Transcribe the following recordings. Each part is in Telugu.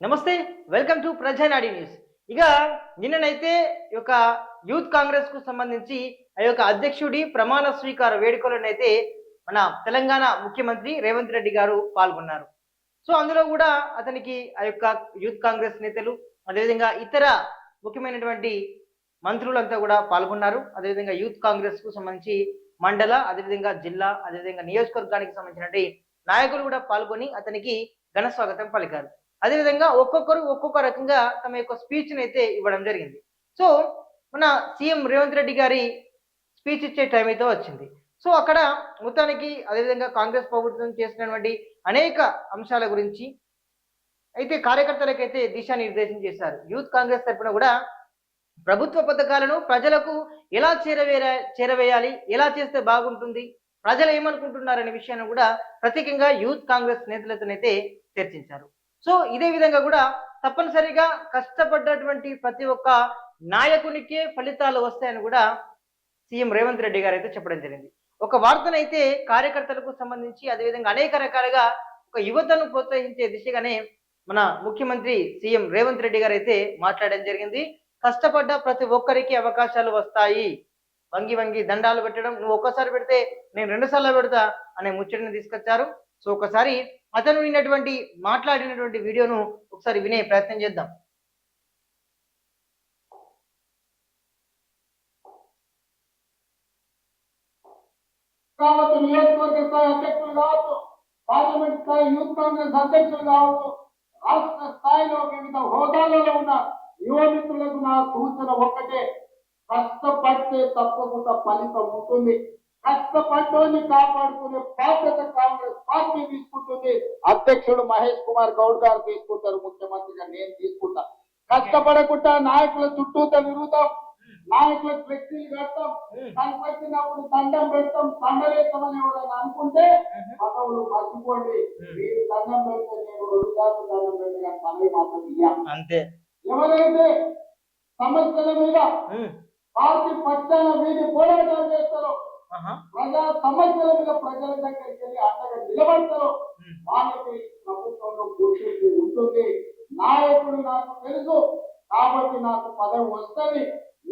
నమస్తే వెల్కమ్ టు ప్రజానాడి న్యూస్. ఇక నిన్ననైతే ఈ యొక్క యూత్ కాంగ్రెస్కు సంబంధించి ఆ యొక్క అధ్యక్షుడి ప్రమాణ స్వీకార వేడుకలనైతే మన తెలంగాణ ముఖ్యమంత్రి రేవంత్ రెడ్డి గారు పాల్గొన్నారు. సో అందులో కూడా అతనికి ఆ యొక్క యూత్ కాంగ్రెస్ నేతలు అదేవిధంగా ఇతర ముఖ్యమైనటువంటి మంత్రులంతా కూడా పాల్గొన్నారు. అదేవిధంగా యూత్ కాంగ్రెస్కు సంబంధించి మండల అదేవిధంగా జిల్లా అదేవిధంగా నియోజకవర్గానికి సంబంధించినటువంటి నాయకులు కూడా పాల్గొని అతనికి ఘన స్వాగతం పలికారు. అదేవిధంగా ఒక్కొక్కరు ఒక్కొక్క రకంగా తమ యొక్క స్పీచ్ని అయితే ఇవ్వడం జరిగింది. సో మన సీఎం రేవంత్ రెడ్డి గారి స్పీచ్ ఇచ్చే టైం అయితే వచ్చింది. సో అక్కడ మొత్తానికి అదేవిధంగా కాంగ్రెస్ ప్రభుత్వం చేసినటువంటి అనేక అంశాల గురించి అయితే కార్యకర్తలకైతే దిశానిర్దేశం చేశారు. యూత్ కాంగ్రెస్ తరఫున కూడా ప్రభుత్వ పథకాలను ప్రజలకు ఎలా చేరవేర చేరవేయాలి ఎలా చేస్తే బాగుంటుంది ప్రజలు ఏమనుకుంటున్నారనే విషయాన్ని కూడా ప్రత్యేకంగా యూత్ కాంగ్రెస్ నేతలతోనైతే చర్చించారు. సో ఇదే విధంగా కూడా తప్పనిసరిగా కష్టపడ్డటువంటి ప్రతి ఒక్క నాయకునికే ఫలితాలు వస్తాయని కూడా సీఎం రేవంత్ రెడ్డి గారు అయితే చెప్పడం జరిగింది. ఒక వార్తనైతే కార్యకర్తలకు సంబంధించి అదేవిధంగా అనేక రకాలుగా ఒక యువతను ప్రోత్సహించే దిశగానే మన ముఖ్యమంత్రి సీఎం రేవంత్ రెడ్డి గారు అయితే మాట్లాడడం జరిగింది. కష్టపడ్డ ప్రతి ఒక్కరికి అవకాశాలు వస్తాయి. వంగి వంగి దండాలు పెట్టడం నువ్వు ఒక్కసారి పెడితే నేను రెండు సార్లు పెడతా అనే ముచ్చటిని తీసుకొచ్చారు. సో ఒకసారి అతను విన్నటువంటి మాట్లాడినటువంటి వీడియోను ఒకసారి వినే ప్రయత్నం చేద్దాం. కావచ్చు నియోజకవర్గ స్థాయి అధ్యక్షులు కావచ్చు పార్లమెంట్ స్థాయి యూత్ కాంగ్రెస్ అధ్యక్షులు కావచ్చు రాష్ట్ర స్థాయిలో వివిధ హోదాలలో ఉన్న యువ మిత్రులకు నా సూచన ఒక్కటే కష్టపడితే తప్పకుండా ఫలితం ఉంటుంది. కష్టపడ్డోని కాపాడుకునే బాధ్యత కాంగ్రెస్ పార్టీ తీసుకుంటుంది. అధ్యక్షుడు మహేష్ కుమార్ గౌడ్ గారు తీసుకుంటారు ముఖ్యమంత్రిగా నేను తీసుకుంటా. కష్టపడకుండా నాయకుల చుట్టూ తిరుగుతాం. నాయకులకు ఫ్లెక్సీలు కడతాం. దానికి వచ్చినప్పుడు దండం పెడతాం. దండలేస్తామని ఎవరైనా అనుకుంటే పదవులు మర్చిపోండి. మీరు దండం పెడితే నేను రెండు సార్లు దండం కానీ పదవి మాత్రం ఇయ్యం. అంతే. ఎవరైతే సమస్యల మీద. పార్టీ పక్షాన వీధి పోరాటాలు చేస్తారో. ప్రజా సమస్యల మీద ప్రజల దగ్గరికి వెళ్ళి అండగా నిలబడతారో. వాళ్ళకి ప్రభుత్వంలో గుర్తింపు ఉంటుంది. నాయకుడు నాకు తెలుసు. కాబట్టి నాకు పదవి వస్తుంది.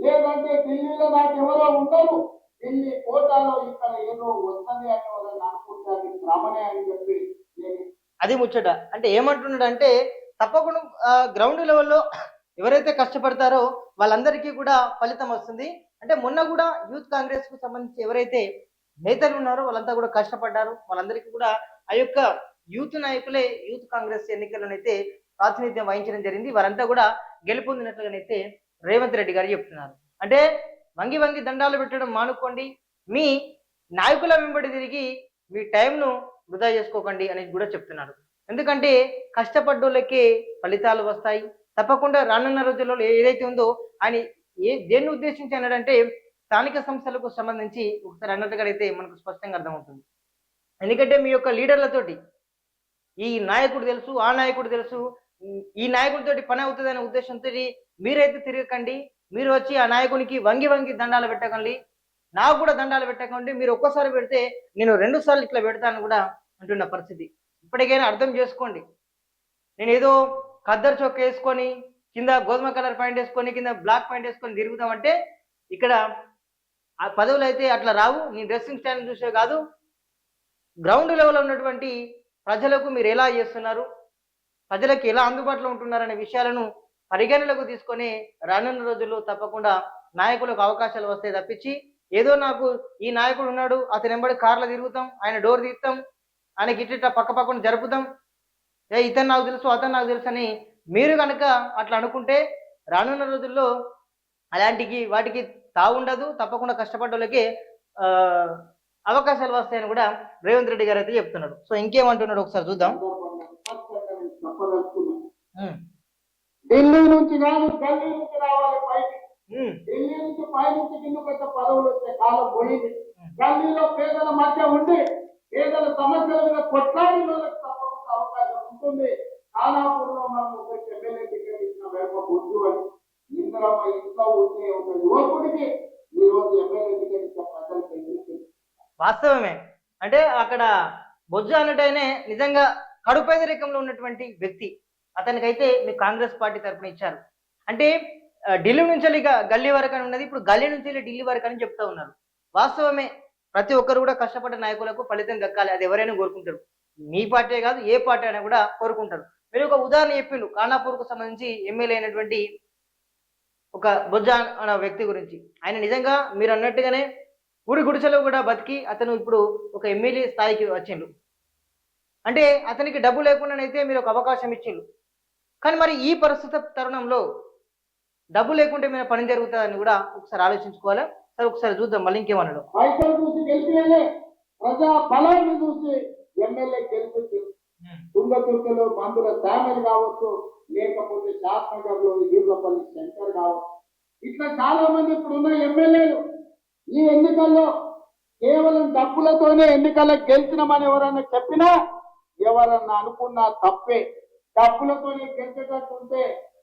లేదంటే ఢిల్లీలో నాకు ఎవరో ఉండరు. ఢిల్లీ కోటాలో ఇక్కడ ఏదో వస్తుంది అని ఎవరైనా అనుకుంటే అది భ్రమనే అని చెప్పి అది ముచ్చట. అంటే ఏమంటున్నాడు అంటే తప్పకుండా గ్రౌండ్ లెవెల్లో ఎవరైతే కష్టపడతారో వాళ్ళందరికీ కూడా ఫలితం వస్తుంది. అంటే మొన్న కూడా యూత్ కాంగ్రెస్కు సంబంధించి ఎవరైతే నేతలు ఉన్నారో వాళ్ళంతా కూడా కష్టపడ్డారు. వాళ్ళందరికీ కూడా ఆ యొక్క యూత్ నాయకులే యూత్ కాంగ్రెస్ ఎన్నికల్లోనైతే ప్రాతినిధ్యం వహించడం జరిగింది. వారంతా కూడా గెలుపొందినట్లుగానైతే రేవంత్ రెడ్డి గారు చెప్తున్నారు. అంటే వంగి వంగి దండాలు పెట్టడం మానుకోండి. మీ నాయకుల వెంబడి తిరిగి మీ టైంను వృధా చేసుకోకండి అని కూడా చెప్తున్నారు. ఎందుకంటే కష్టపడ్డోళ్ళకే ఫలితాలు వస్తాయి. తప్పకుండా రానున్న రోజుల్లో ఏదైతే ఉందో ఆయన ఏ దేన్ని ఉద్దేశించి అన్నాడంటే స్థానిక సంస్థలకు సంబంధించి ఒకసారి అన్నట్టుగా అయితే మనకు స్పష్టంగా అర్థమవుతుంది. ఎందుకంటే మీ యొక్క లీడర్లతోటి ఈ నాయకుడు తెలుసు ఆ నాయకుడు తెలుసు ఈ- నాయకుడితో నాయకుడితోటి పని అవుతుంది అనే ఉద్దేశంతో మీరైతే తిరగకండి మీరు వచ్చి ఆ నాయకునికి వంగి వంగి దండాలు పెట్టకండి నాకు కూడా దండాలు పెట్టకండి మీరు ఒక్కసారి పెడితే నేను రెండు సార్లు ఇట్లా పెడతాను కూడా అంటున్న పరిస్థితి. ఇప్పటికైనా అర్థం చేసుకోండి. నేను ఏదో ఖద్దర్ చొక్క వేసుకొని కింద గోధుమ కలర్ ప్యాంట్ వేసుకొని కింద బ్లాక్ ప్యాంట్ వేసుకొని తిరుగుతామంటే ఇక్కడ ఆ పదవులు అయితే అట్లా రావు. నీ డ్రెస్సింగ్ స్టైల్ చూసే కాదు. గ్రౌండ్ లెవెల్లో ఉన్నటువంటి ప్రజలకు మీరు ఎలా చేస్తున్నారు? ప్రజలకు ఎలా అందుబాటులో ఉంటున్నారనే విషయాలను పరిగణనలకు తీసుకొని రానున్న రోజుల్లో తప్పకుండా నాయకులకు అవకాశాలు వస్తాయి తప్పించి ఏదో నాకు ఈ నాయకుడు ఉన్నాడు అతని వెంబడి కార్లో తిరుగుతాం ఆయన డోర్ తీస్తాం ఆయనకి ఇట్లా పక్క పక్కన జరుపుతాం ఏ ఇతను నాకు తెలుసు అతను నాకు తెలుసు అని మీరు కనుక అట్లా అనుకుంటే రానున్న రోజుల్లో అలాంటికి వాటికి తావుండదు తప్పకుండా కష్టపడ్డ వాళ్ళకి అవకాశాలు వస్తాయని కూడా రేవంత్ రెడ్డి గారు అయితే చెప్తున్నాడు సో ఇంకేమంటున్నాడు ఒకసారి చూద్దాం. ఢిల్లీ నుంచి కాదు ఢిల్లీ నుంచి రావాలి పైకి. ఉమ్, ఢిల్లీ నుంచి పదవులు వచ్చే కాలం పోయింది. ఢిల్లీలో పేదల మధ్య ఉండి పేదల సమస్యల మీద కొట్లాడి ఉంటుంది ఖానాపూర్లో మనం ఒక ఎమ్మెల్యే టికెట్ ఇచ్చిన వేప గుర్తు అని ఇందిరమ్మ ఇంట్లో ఉండే ఒక యువకుడికి ఈ రోజు ఎమ్మెల్యే టికెట్ ఇచ్చిన ప్రజలు తెలిసింది వాస్తవమే. అంటే అక్కడ బొజ్జు అన్నటైనే నిజంగా కడుపేదరికంలో ఉన్నటువంటి వ్యక్తి అతనికైతే మీ కాంగ్రెస్ పార్టీ తరఫున ఇచ్చారు. అంటే ఢిల్లీ నుంచి వెళ్ళి గల్లీ వరకు అని ఉన్నది. ఇప్పుడు గల్లీ నుంచి ఢిల్లీ వరకు అని చెప్తా ఉన్నారు. వాస్తవమే ప్రతి ఒక్కరు కూడా కష్టపడ్డ నాయకులకు ఫలితం దక్కాలి. అది ఎవరైనా కోరుకుంటారు. మీ పార్టీ కాదు ఏ పార్టీ అయినా కూడా కోరుకుంటారు. మీరు ఒక ఉదాహరణ చెప్పిండు ఖానాపూర్కు సంబంధించి ఎమ్మెల్యే అయినటువంటి ఒక బొజ్జ అనే వ్యక్తి గురించి. ఆయన నిజంగా మీరు అన్నట్టుగానే ఊరి గుడిసెలో కూడా బతికి అతను ఇప్పుడు ఒక ఎమ్మెల్యే స్థాయికి వచ్చిండు. అంటే అతనికి డబ్బు లేకుండానైతే మీరు ఒక అవకాశం ఇచ్చిండు. కానీ మరి ఈ పరిస్థితి తరుణంలో డబ్బు లేకుంటే మీద పని జరుగుతుందని కూడా ఒకసారి ఆలోచించుకోవాలి? సరే ఒకసారి చూద్దాం. మళ్ళీ ఇంకేమన్నాడు? ప్రజా బలాన్ని చూసి ఎమ్మెల్యే గెలిపించి తుంగతుర్తిలో మందుల శామలు కావచ్చు లేకపోతే శాస్త్రనగర్లో ఈర్లపల్లి శంకర్ కావచ్చు. ఇట్లా చాలా మంది ఇప్పుడు ఉన్న ఎమ్మెల్యేలు ఈ ఎన్నికల్లో కేవలం డబ్బులతోనే ఎన్నికల్లో గెలిచినామని ఎవరన్నా చెప్పినా ఎవరన్నా అనుకున్నా తప్పే. డబ్బులతోనే గెలిచేటట్టుంటే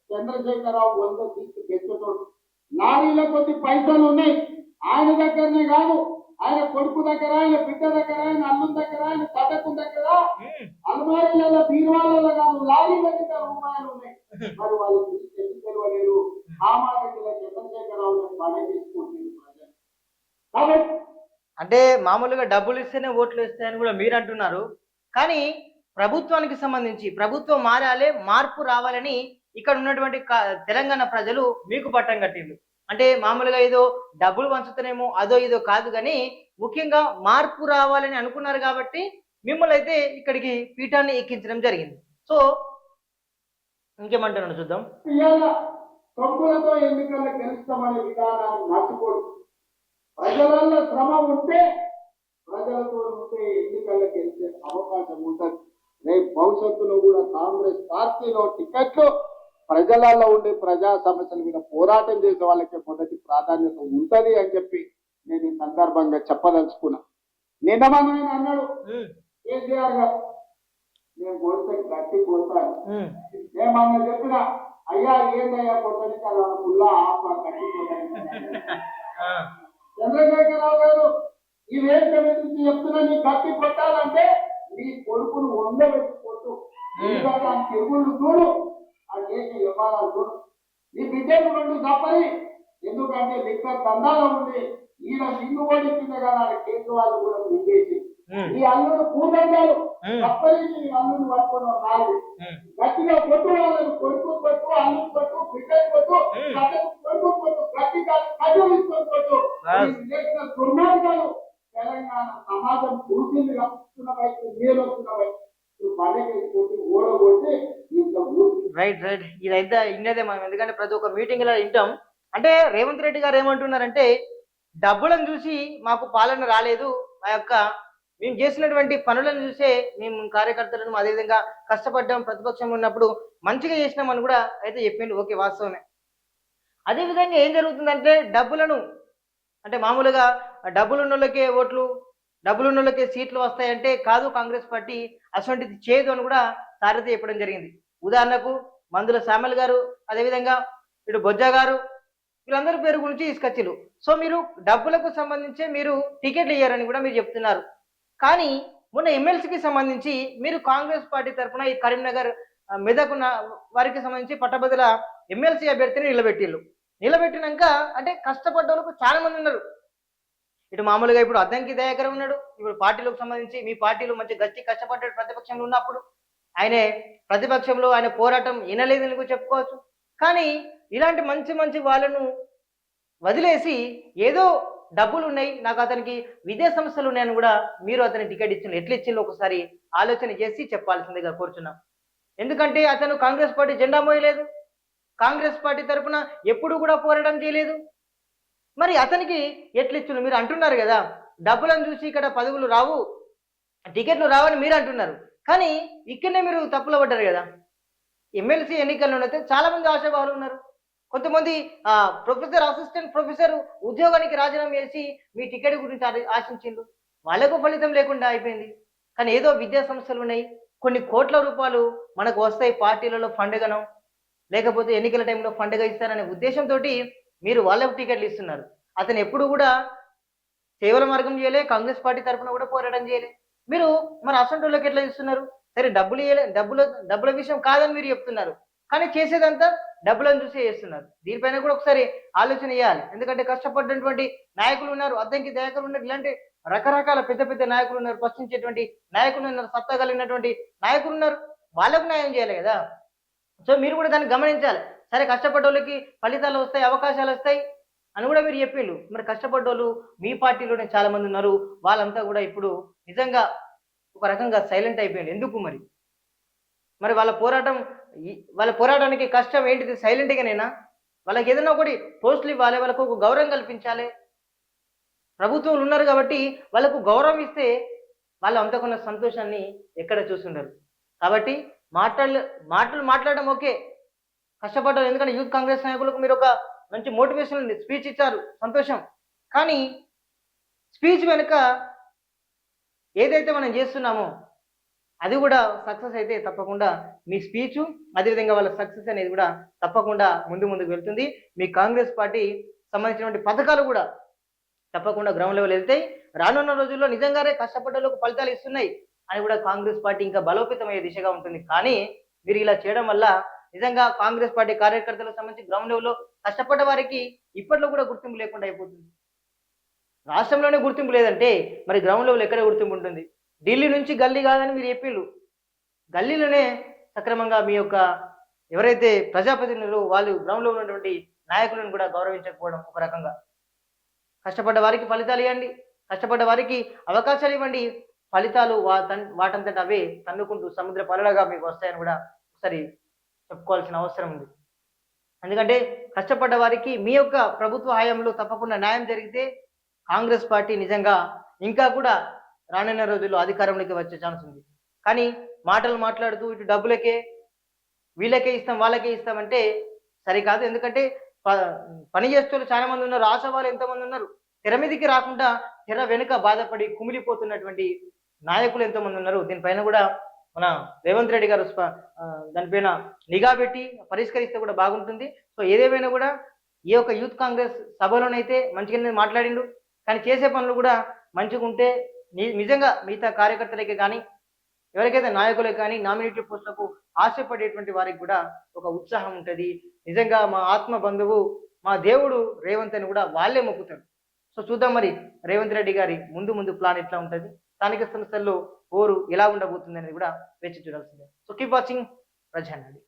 చంద్రశేఖరరావు వంద సీట్లు గెలిచేటోడు. లారీల కొద్ది పైసలు ఉన్నాయి ఆయన దగ్గరనే కాదు. ఆయన కొడుకు దగ్గర ఆయన బిడ్డ దగ్గర ఆయన అల్లం దగ్గర ఆయన సదకు దగ్గర అలమారీలలో బీరువాలలో కాదు లారీల దగ్గర రూపాయలు ఉన్నాయి. మరి వాళ్ళు చూసి ఎందుకు తెలియలేదు కామారెడ్డిలో చంద్రశేఖరరావు తీసుకుంటుంది కాబట్టి అంటే మామూలుగా డబ్బులు ఇస్తేనే ఓట్లు ఇస్తాయని కూడా మీరు అంటున్నారు. కానీ ప్రభుత్వానికి సంబంధించి ప్రభుత్వం మారాలి మార్పు రావాలని ఇక్కడ ఉన్నటువంటి తెలంగాణ ప్రజలు మీకు పట్టం కట్టిండ్రు. అంటే మామూలుగా ఏదో డబ్బులు పంచుతానేమో అదో ఇదో కాదు కానీ ముఖ్యంగా మార్పు రావాలని అనుకున్నారు కాబట్టి మిమ్మల్ని అయితే ఇక్కడికి పీఠాన్ని ఎక్కించడం జరిగింది. సో ఇంకేమంటున్నాను చూద్దాం. ఇవాళ ఎన్నికలు గెలుస్తామనే విధానాన్ని మార్చుకోడు. ప్రజలలో శ్రమ ఉంటే ప్రజలతో ఉంటే ఎన్నికల్లో గెలిచే అవకాశం ఉంటుంది. రేపు భవిష్యత్తులో కూడా కాంగ్రెస్ పార్టీలో టికెట్లు ప్రజలలో ఉండే ప్రజా సమస్యల మీద పోరాటం చేసే వాళ్ళకి మొదటి ప్రాధాన్యత ఉంటది అని చెప్పి నేను ఈ సందర్భంగా చెప్పదలుచుకున్నా. నిన్న మన అన్నాడు కేసీఆర్ గారు నేను కొడితే గట్టి కొడతాను ఉమ్, ఏమన్నా చెప్పినా అయ్యా ఏందయ్యా కొట్టని కదా పుల్లా ఆప గట్టి చంద్రశేఖరరావు గారు మీద నుంచి చెప్తున్నా నీ కత్తి కొట్టాలంటే నీ కొడుకును ఎందుకంటే ఆ తిరుగుళ్ళు చూడు. ఆ చేసే వ్యవహారాలు నీ బిడ్డకు రెండు తప్పని ఎందుకంటే లిక్కర్ దండాలో ఉండి ఈయన నిన్ను ఓడించింది కదా ఆ కేసు వాళ్ళు కూడా ఉమ్, ఈ అల్లుడు పూదండాలు తప్పని నీ అల్లుడు పట్టుకున్న నాలుగు. గట్టిగా కొట్టు వాళ్ళని కొడుకు కొట్టు అల్లు కొట్టు బిడ్డలు కొట్టు కొడుకు కొట్టు గట్టిగా కథలు కొట్టు. ఈ చేసిన దుర్మార్గాలు తెలంగాణ సమాజం పూర్తిని వస్తున్న వైపు మీరు వస్తున్న వైపు పడకి రైట్ రైట్ ఇదైతే ఇన్నదే మనం ఎందుకంటే ప్రతి ఒక్క మీటింగ్లో వింటాం. అంటే రేవంత్ రెడ్డి గారు ఏమంటున్నారంటే డబ్బులను చూసి మాకు పాలన రాలేదు. మా యొక్క మేము చేసినటువంటి పనులను చూసే మేము కార్యకర్తలను అదేవిధంగా కష్టపడ్డాం ప్రతిపక్షం ఉన్నప్పుడు మంచిగా చేసినామని కూడా అయితే చెప్పిండు. ఓకే వాస్తవమే. అదేవిధంగా ఏం జరుగుతుందంటే డబ్బులను అంటే మామూలుగా డబ్బులు ఉన్నోళ్ళకే ఓట్లు డబ్బులు ఉన్నోళ్ళకే సీట్లు వస్తాయంటే కాదు కాంగ్రెస్ పార్టీ అటువంటిది చేయదు అని కూడా సారథి చెప్పడం జరిగింది. ఉదాహరణకు మందుల శ్యామల్ గారు అదేవిధంగా ఇటు బొజ్జ గారు వీళ్ళందరి పేరు గురించి తీసుకొచ్చిరు సో మీరు డబ్బులకు సంబంధించి మీరు టికెట్లు ఇయ్యారని కూడా మీరు చెప్తున్నారు. కానీ మొన్న ఎమ్మెల్సీకి సంబంధించి మీరు కాంగ్రెస్ పార్టీ తరఫున ఈ కరీంనగర్ ఆ, మెదక్ వారికి సంబంధించి పట్టభద్రుల ఎమ్మెల్సీ అభ్యర్థిని నిలబెట్టిళ్ళు నిలబెట్టినాక అంటే కష్టపడ్డ వాళ్ళకు చాలా మంది ఉన్నారు. ఇటు మామూలుగా ఇప్పుడు అద్దంకి దయాకర్ ఉన్నాడు. ఇప్పుడు పార్టీలకు సంబంధించి మీ పార్టీలు మంచి గట్టి కష్టపడ్డాడు ప్రతిపక్షంలో ఉన్నప్పుడు ఆయనే ప్రతిపక్షంలో ఆయన పోరాటం వినలేదని కూడా చెప్పుకోవచ్చు? కానీ ఇలాంటి మంచి మంచి వాళ్ళను వదిలేసి ఏదో డబ్బులు ఉన్నాయి నాకు అతనికి విద్యా సంస్థలు ఉన్నాయని కూడా మీరు అతని టికెట్ ఇచ్చిన ఎట్లా ఇచ్చిందో ఒకసారి ఆలోచన చేసి చెప్పాల్సిందిగా కోరుచున్నాం. ఎందుకంటే అతను కాంగ్రెస్ పార్టీ జెండా మోయలేదు. కాంగ్రెస్ పార్టీ తరఫున ఎప్పుడు కూడా పోరాటం చేయలేదు. మరి అతనికి ఎట్లా ఇచ్చిన మీరు అంటున్నారు కదా డబ్బులను చూసి ఇక్కడ పదవులు రావు టికెట్లు రావని మీరు అంటున్నారు. కానీ ఇక్కడనే మీరు తప్పులో పడ్డారు కదా. ఎమ్మెల్సీ ఎన్నికల్లోనైతే చాలా మంది ఆశాభావాలు ఉన్నారు. కొంతమంది ప్రొఫెసర్ అసిస్టెంట్ ప్రొఫెసర్ ఉద్యోగానికి రాజీనామా చేసి మీ టికెట్ గురించి ఆశించిండు ఆశించిండ్రు. వాళ్ళకు ఫలితం లేకుండా అయిపోయింది. కానీ ఏదో విద్యా సంస్థలు ఉన్నాయి. కొన్ని కోట్ల రూపాయలు మనకు వస్తాయి పార్టీలలో ఫండ్గానో. లేకపోతే ఎన్నికల టైంలో ఫండ్గా ఇస్తారనే ఉద్దేశంతో మీరు వాళ్ళకు టికెట్లు ఇస్తున్నారు. అతను ఎప్పుడు కూడా సేవల మార్గం చేయలే కాంగ్రెస్ పార్టీ తరఫున కూడా పోరాటం చేయలే. మీరు మరి అసంటోళ్ళకి ఎట్లా ఇస్తున్నారు సరే డబ్బులు ఇవ్వలే డబ్బులు డబ్బుల విషయం కాదని మీరు చెప్తున్నారు. కానీ చేసేదంతా డబ్బులను చూసే చేస్తున్నారు. దీనిపైన కూడా ఒకసారి ఆలోచన చేయాలి. ఎందుకంటే కష్టపడినటువంటి నాయకులు ఉన్నారు అద్దంకి దయాకలు ఉన్నారు ఇలాంటి రకరకాల పెద్ద పెద్ద నాయకులు ఉన్నారు ప్రశ్నించేటువంటి నాయకులు ఉన్నారు సత్తా కలిగినటువంటి నాయకులు ఉన్నారు. వాళ్ళకు న్యాయం చేయాలి కదా. సో మీరు కూడా దాన్ని గమనించాలి. సరే కష్టపడ్డ వాళ్ళకి ఫలితాలు వస్తాయి అవకాశాలు వస్తాయి. అని కూడా మీరు చెప్పిండు మరి కష్టపడ్డోళ్ళు మీ పార్టీలోనే చాలా మంది ఉన్నారు. వాళ్ళంతా కూడా ఇప్పుడు నిజంగా ఒక రకంగా సైలెంట్ అయిపోయారు. ఎందుకు మరి? మరి వాళ్ళ పోరాటం ఈ- వాళ్ళ పోరాటానికి కష్టం ఏంటిది? సైలెంట్గానేనా వాళ్ళకి ఏదైనా ఒకటి పోస్టులు ఇవ్వాలి. వాళ్ళకు ఒక గౌరవం కల్పించాలి. ప్రభుత్వం ఉన్నారు కాబట్టి వాళ్ళకు గౌరవం ఇస్తే వాళ్ళు అంతకున్న సంతోషాన్ని ఎక్కడ చూస్తుండరు. కాబట్టి మాటలు మాటలు మాట్లాడడం ఓకే. కష్టపడ్డారు ఎందుకంటే యూత్ కాంగ్రెస్ నాయకులకు మీరు ఒక మంచి మోటివేషన్ స్పీచ్ ఇచ్చారు. సంతోషం. కానీ స్పీచ్ వెనుక ఏదైతే మనం చేస్తున్నామో అది కూడా సక్సెస్ అయితే తప్పకుండా మీ స్పీచ్ అదేవిధంగా వాళ్ళ సక్సెస్ అనేది కూడా తప్పకుండా ముందు ముందుకు వెళ్తుంది. మీ కాంగ్రెస్ పార్టీ సంబంధించినటువంటి పథకాలు కూడా తప్పకుండా గ్రౌండ్ లెవెల్ వెళ్తాయి. రానున్న రోజుల్లో నిజంగానే కష్టపడ్డలకు ఫలితాలు ఇస్తున్నాయి అని కూడా కాంగ్రెస్ పార్టీ ఇంకా బలోపేతమయ్యే దిశగా ఉంటుంది. కానీ మీరు ఇలా చేయడం వల్ల నిజంగా కాంగ్రెస్ పార్టీ కార్యకర్తలకు సంబంధించి గ్రౌండ్ లెవెల్లో కష్టపడ్డ వారికి ఇప్పట్లో కూడా గుర్తింపు లేకుండా అయిపోతుంది. రాష్ట్రంలోనే గుర్తింపు లేదంటే మరి గ్రౌండ్ లెవెల్ ఎక్కడ గుర్తింపు ఉంటుంది? ఢిల్లీ నుంచి గల్లీ కాదని మీరు చెప్పిండ్రు గల్లీలోనే సక్రమంగా మీ యొక్క ఎవరైతే ప్రజాప్రతినిధులు వాళ్ళు గ్రౌండ్లో ఉన్నటువంటి నాయకులను కూడా గౌరవించకపోవడం ఒక రకంగా. కష్టపడ్డ వారికి ఫలితాలు ఇవ్వండి. కష్టపడ్డ వారికి అవకాశాలు ఇవ్వండి. ఫలితాలు వా తన్ వాటంతట అవే తన్నుకుంటూ సముద్ర పనులుగా మీకు వస్తాయని కూడా ఒకసారి చెప్పుకోవాల్సిన అవసరం ఉంది. ఎందుకంటే కష్టపడ్డ వారికి మీ యొక్క ప్రభుత్వ హయాంలో తప్పకుండా న్యాయం జరిగితే కాంగ్రెస్ పార్టీ నిజంగా ఇంకా కూడా రానున్న రోజుల్లో అధికారంలోకి వచ్చే ఛాన్స్ ఉంది. కానీ మాటలు మాట్లాడుతూ ఇటు డబ్బులకే వీళ్ళకే ఇస్తాం వాళ్ళకే ఇస్తామంటే సరికాదు. ఎందుకంటే ప- పని చేస్తూ చాలా మంది ఉన్నారు ఆశావాళ్ళు ఎంతమంది ఉన్నారు తెర మీదకి రాకుండా తెర వెనుక బాధపడి కుమిలిపోతున్నటువంటి నాయకులు ఎంతమంది ఉన్నారు దీనిపైన కూడా మన రేవంత్ రెడ్డి గారు స్ప- దానిపైన నిఘా పెట్టి పరిష్కరిస్తే కూడా బాగుంటుంది. సో ఏదేమైనా కూడా ఈ యొక్క యూత్ కాంగ్రెస్ సభలోనైతే మంచిగానే మాట్లాడిండు. కానీ చేసే పనులు కూడా మంచిగా ఉంటే నిజంగా మిగతా కార్యకర్తలకే కానీ ఎవరికైతే నాయకులకు కానీ నామినేటెడ్ పోస్టులకు ఆశపడేటువంటి వారికి కూడా ఒక ఉత్సాహం ఉంటుంది. నిజంగా మా ఆత్మ బంధువు మా దేవుడు రేవంత్ అని కూడా వాళ్ళే మొక్కుతారు. సో చూద్దాం మరి రేవంత్ రెడ్డి గారి ముందు ముందు ప్లాన్ ఎట్లా ఉంటుంది? స్థానిక సంస్థల్లో ఓరు ఎలా ఉండబోతుంది అనేది కూడా వేచి చూడాల్సిందే. So keep watching ప్రజానాడి